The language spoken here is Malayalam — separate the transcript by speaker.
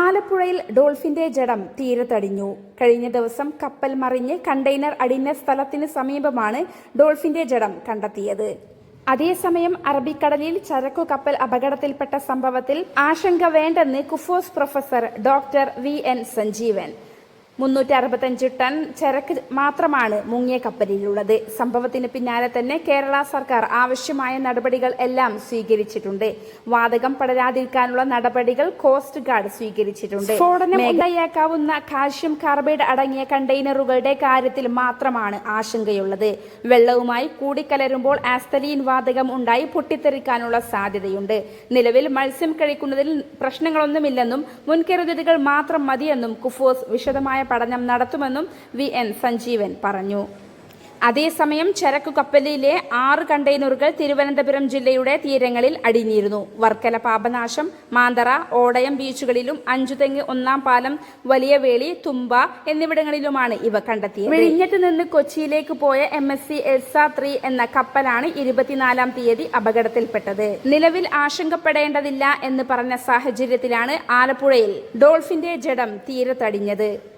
Speaker 1: ആലപ്പുഴയിൽ ഡോൾഫിന്റെ ജഡം തീരത്തടിഞ്ഞു. കഴിഞ്ഞ ദിവസം കപ്പൽ മറിഞ്ഞ് കണ്ടെയ്നർ അടിഞ്ഞ സ്ഥലത്തിന് സമീപമാണ് ഡോൾഫിന്റെ ജഡം കണ്ടെത്തിയത്. അതേസമയം അറബിക്കടലിൽ ചരക്കു കപ്പൽ അപകടത്തിൽപ്പെട്ട സംഭവത്തിൽ ആശങ്ക വേണ്ടെന്ന് KUFOS professor doctor V N Sanjeevan. മുന്നൂറ്റി അറുപത്തഞ്ച് ടൺ ചരക്ക് മാത്രമാണ് മുങ്ങിയ കപ്പലിലുള്ളത്. സംഭവത്തിന് പിന്നാലെ തന്നെ കേരള സർക്കാർ ആവശ്യമായ നടപടികൾ എല്ലാം സ്വീകരിച്ചിട്ടുണ്ട്. വാതകം പടരാതിരിക്കാനുള്ള നടപടികൾ കോസ്റ്റ് ഗാർഡ് സ്വീകരിച്ചിട്ടുണ്ട്. സ്ഫോടനം ഉണ്ടായേക്കാവുന്ന കാൽഷ്യം കാർബൈഡ് അടങ്ങിയ കണ്ടെയ്നറുകളുടെ കാര്യത്തിൽ മാത്രമാണ് ആശങ്കയുള്ളത്. വെള്ളവുമായി കൂടിക്കലരുമ്പോൾ ആസ്തലീൻ വാതകം ഉണ്ടായി പൊട്ടിത്തെറിക്കാനുള്ള സാധ്യതയുണ്ട്. നിലവിൽ മത്സ്യം കഴിക്കുന്നതിൽ പ്രശ്നങ്ങളൊന്നുമില്ലെന്നും മുൻകരുതലുകൾ മാത്രം മതിയെന്നും കുഫോസ് വിശദമായ പഠനം നടത്തുമെന്നും വി എൻ സഞ്ജീവൻ പറഞ്ഞു. അതേസമയം ചരക്കു കപ്പലിലെ ആറ് കണ്ടെയ്നറുകൾ തിരുവനന്തപുരം ജില്ലയുടെ തീരങ്ങളിൽ അടിഞ്ഞിരുന്നു. വർക്കല പാപനാശം മാന്തറ ഓടയം ബീച്ചുകളിലും അഞ്ചുതെങ്ങ് ഒന്നാം പാലം വലിയ വേളി തുമ്പ എന്നിവിടങ്ങളിലുമാണ് ഇവ കണ്ടെത്തിയത്. വിഴിഞ്ഞത്ത് നിന്ന് കൊച്ചിയിലേക്ക് പോയ M S C S Elsa three എന്ന കപ്പലാണ് ഇരുപത്തിനാലാം തീയതി അപകടത്തിൽപ്പെട്ടത്. നിലവിൽ ആശങ്കപ്പെടേണ്ടതില്ല എന്ന് പറഞ്ഞ സാഹചര്യത്തിലാണ് ആലപ്പുഴയിൽ ഡോൾഫിന്റെ ജഡം തീരത്തടിഞ്ഞത്.